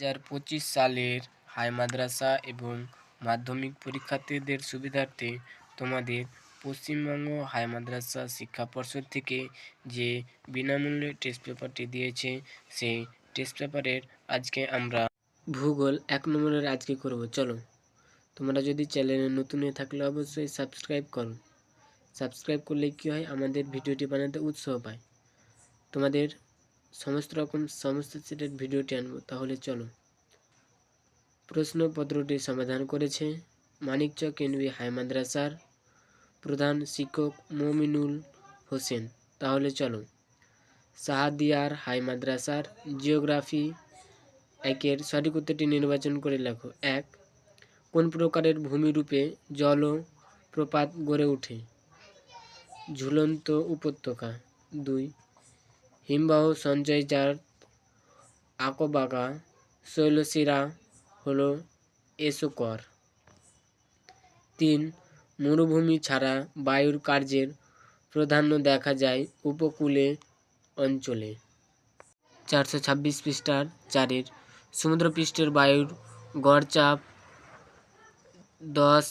হাজার পঁচিশ সালের হাই মাদ্রাসা এবং মাধ্যমিক পরীক্ষার্থীদের সুবিধার্থে তোমাদের পশ্চিমবঙ্গ হাই মাদ্রাসা শিক্ষা পর্ষদ থেকে যে বিনামূল্যে টেস্ট পেপারটি দিয়েছে, সেই টেস্ট পেপারের আজকে আমরা ভূগোল এক নম্বরের আজকে করব। চলো, তোমরা যদি চ্যানেলে নতুন হয়ে থাকলে অবশ্যই সাবস্ক্রাইব করো। সাবস্ক্রাইব করলে কী হয়? আমাদের ভিডিওটি বানাতে উৎসাহ পায়। তোমাদের সমস্ত রকম সমস্ত সেটের ভিডিওটি আনব। তাহলে চলো। প্রশ্নপত্রটি সমাধান করেছে মানিকচক এনবি হাই মাদ্রাসার প্রধান শিক্ষক মমিনুল হোসেন। তাহলে চলো। সাহাদিয়ার হাই মাদ্রাসার জিওগ্রাফি একের সঠিক উত্তরটি নির্বাচন করে লেখো। এক, কোন প্রকারের ভূমিরূপে জল প্রপাত গড়ে ওঠে? ঝুলন্ত উপত্যকা। দুই হিমবাহ সঞ্চয় যার আকবাগা শৈলশিরা হলো এসোকর তিন, মরুভূমি ছাড়া বায়ুর কার্যের প্রাধান্য দেখা যায় উপকূলে অঞ্চলে। চারশো ছাব্বিশ পৃষ্ঠার চারের সমুদ্রপৃষ্ঠের বায়ুর গড় চাপ দশ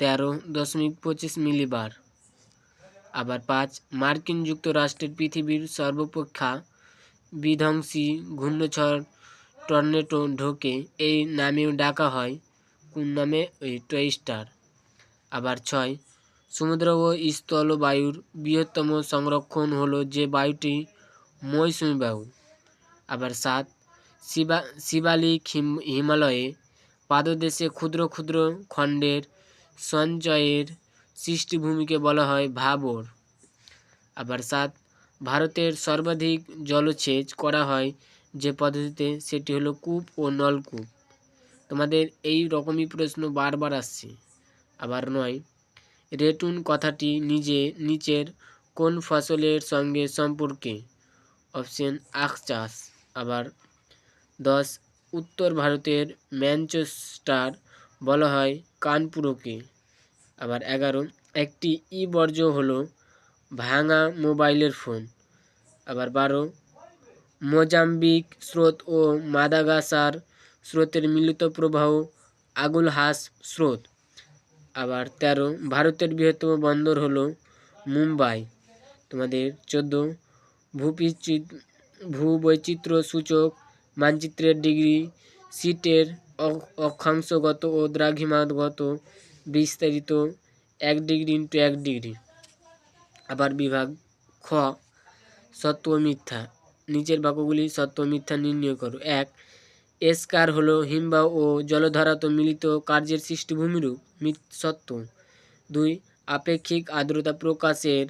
তেরো দশমিক পঁচিশ মিলিবার। আবার পাঁচ, মার্কিন যুক্তরাষ্ট্রের পৃথিবীর সর্বপেক্ষা বিধ্বংসী ঘূর্ণঝড় টর্নেটো ঢোকে, এই নামেও ডাকা হয় কোন নামে ওই টয়েস্টার আবার ছয়, সমুদ্র ও স্থল বায়ুর বৃহত্তম সংরক্ষণ হলো যে বায়ুটি মৌসুমী বায়ু। আবার সাত, শিবা, শিবালিক হিম, হিমালয়ে পাদদেশে ক্ষুদ্র ক্ষুদ্র খণ্ডের সঞ্চয়ের সৃষ্টিভূমিকে বলা হয় ভাবর। আবার সাত, ভারতের সর্বাধিক জলসেচ করা হয় যে পদ্ধতিতে, সেটি হলো কূপ ও নলকূপ। তোমাদের এই রকমই প্রশ্ন বারবার আসছে। আবার নয় রেটুন কথাটি নিজে নিচের কোন ফসলের সঙ্গে সম্পর্কে? অপশন, আখ চাষ। আবার দশ, উত্তর ভারতের ম্যানচেস্টার বলা হয় কানপুরকে। আবার এগারো, একটি ই বর্জ্য হলো ভাঙা মোবাইলের ফোন। আবার বারো, মোজাম্বিক স্রোত ও মাদাগাসার স্রোতের মিলিত প্রবাহ আগুলহাস স্রোত। আবার তেরো, ভারতের বৃহত্তম বন্দর হলো মুম্বাই। তোমাদের চোদ্দ ভূপিচিত ভূবৈচিত্র্য সূচক মানচিত্রের ডিগ্রি, সিটের অক্ষাংশগত ও দ্রাঘিমাগত বিস্তারিত এক ডিগ্রি ইন্টু এক ডিগ্রি। আবার বিভাগ খ, সত্য মিথ্যা। নিচের বাক্যগুলি সত্য মিথ্যা নির্ণয় করো। এক, এসকার হলো হিমবাহ ও জলধারাত মিলিত কার্যের সৃষ্টিভূমিরূপ সত্য। দুই, আপেক্ষিক আর্দ্রতা প্রকাশের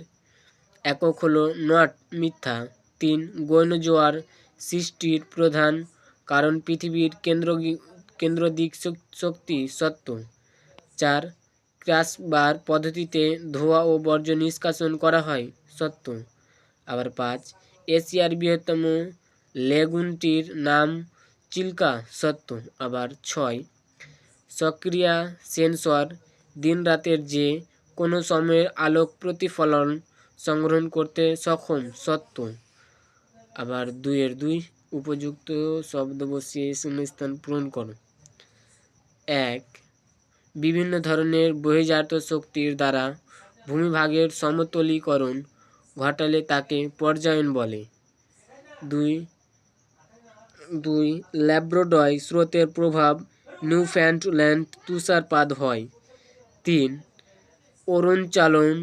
একক হলো নট মিথ্যা। তিন, গৌণ জোয়ার সৃষ্টির প্রধান কারণ পৃথিবীর কেন্দ্র কেন্দ্র দিক শক্তি সত্য। চার ক্রাসবার পদ্ধতিতে ধোয়া ও বর্জ্য নিষ্কাশন করা হয়, সত্য। আবার পাঁচ, এশিয়ার বৃহত্তম লেগুনটির নাম চিল্কা, সত্য। আবার ছয়, সক্রিয়া সেন্সর দিন রাতের যে কোনো সময়ের আলোক প্রতিফলন সংগ্রহণ করতে সক্ষম, সত্য। আবার দুইয়ের দুই, উপযুক্ত শব্দ বসিয়ে শূন্যস্থান পূরণ করো। এক বিভিন্ন ধরনের বহিজাত শক্তির দ্বারা ভূমিভাগের সমতলীকরণ ঘটালে তাকে পর্যায়ন বলে। দুই দুই, ল্যাব্রোডয় স্রোতের প্রভাব নিউফ্যান্ডল্যান্ড তুষারপাত হয়। তিন অরুণচালন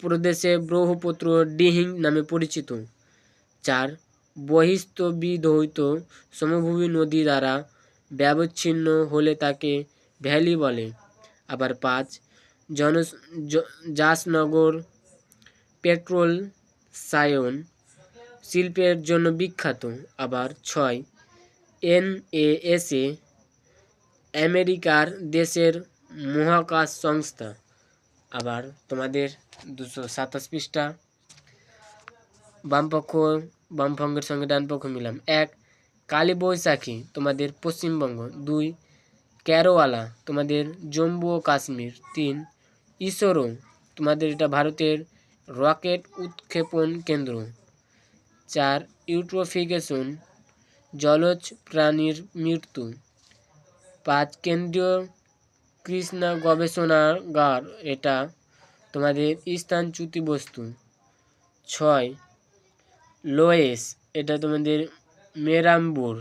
প্রদেশে ব্রহ্মপুত্র ডিহিং নামে পরিচিত। চার বহিস্তবিধৌত সমভূমি নদী দ্বারা ব্যবচ্ছিন্ন হলে তাকে ভ্যালি বলে। আবার পাঁচ জন জাসনগর পেট্রোল সায়ন শিল্পের জন্য বিখ্যাত। আবার ছয়, এনএএসএ আমেরিকার দেশের মহাকাশ সংস্থা। আবার তোমাদের দুশো সাতাশ পৃষ্ঠা। বামপক্ষ বামপক্ষের সঙ্গে ডানপক্ষ মিলাম। এক কালী বৈশাখী তোমাদের পশ্চিমবঙ্গ। দুই ক্যারোওয়ালা তোমাদের জম্মু ও কাশ্মীর। তিন, ইসরো, তোমাদের এটা ভারতের রকেট উৎক্ষেপণ কেন্দ্র। চার ইউট্রোফিকেশন জলজ প্রাণীর মৃত্যু। পাঁচ, কেন্দ্রীয় কৃষ্ণা গবেষণাগার, এটা তোমাদের স্থানচ্যুতি বস্তু। ছয়, লোয়েস, এটা তোমাদের মেরাম্বুর।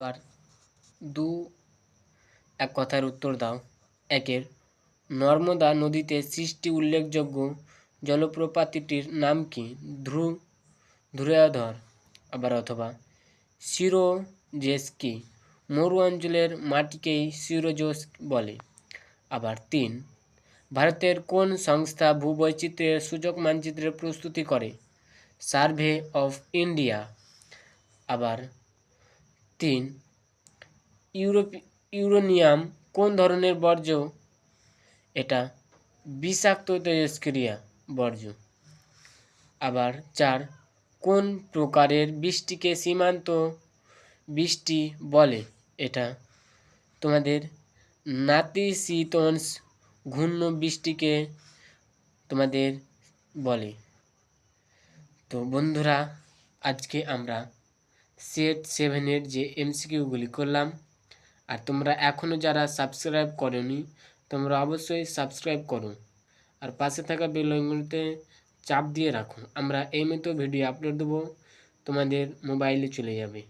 আর দু এক কথার উত্তর দাও। একের, নর্মদা নদীতে সৃষ্টি উল্লেখযোগ্য জলপ্রপাতটির নাম কি? ধ্রু, ধ্রুয়াধর। আবার অথবা, সিরোজেসকি, মরু অঞ্চলের মাটিকেই সিরোজোস বলে। আবার তিন, ভারতের কোন সংস্থা ভূবৈচিত্র্যের সূচক মানচিত্রের প্রস্তুতি করে? Survey of India. আবার তিন, ইউরোপ ইউরোনিয়াম কোন ধরনের বর্জ্য? এটা বিষাক্ত তেজস্ক্রিয়া বর্জ্য। আবার চার, কোন প্রকারের বৃষ্টিকে সীমান্ত বৃষ্টি বলে? এটা তোমাদের নাতিশীতোষ্ণ ঘূর্ণ বৃষ্টিকে তোমাদের বলে। তো বন্ধুরা, আজকে আমরা সেট সেভেনের যে এমসিকিউগুলি করলাম আর তোমরা এখনও যারা সাবস্ক্রাইব করনি, তোমরা অবশ্যই সাবস্ক্রাইব করো। আর পাশে থাকা বেল আইকনটিতে চাপ দিয়ে রাখো। আমরা এই মতো ভিডিও আপলোড দেবো। তোমাদের মোবাইলে চলে যাবে।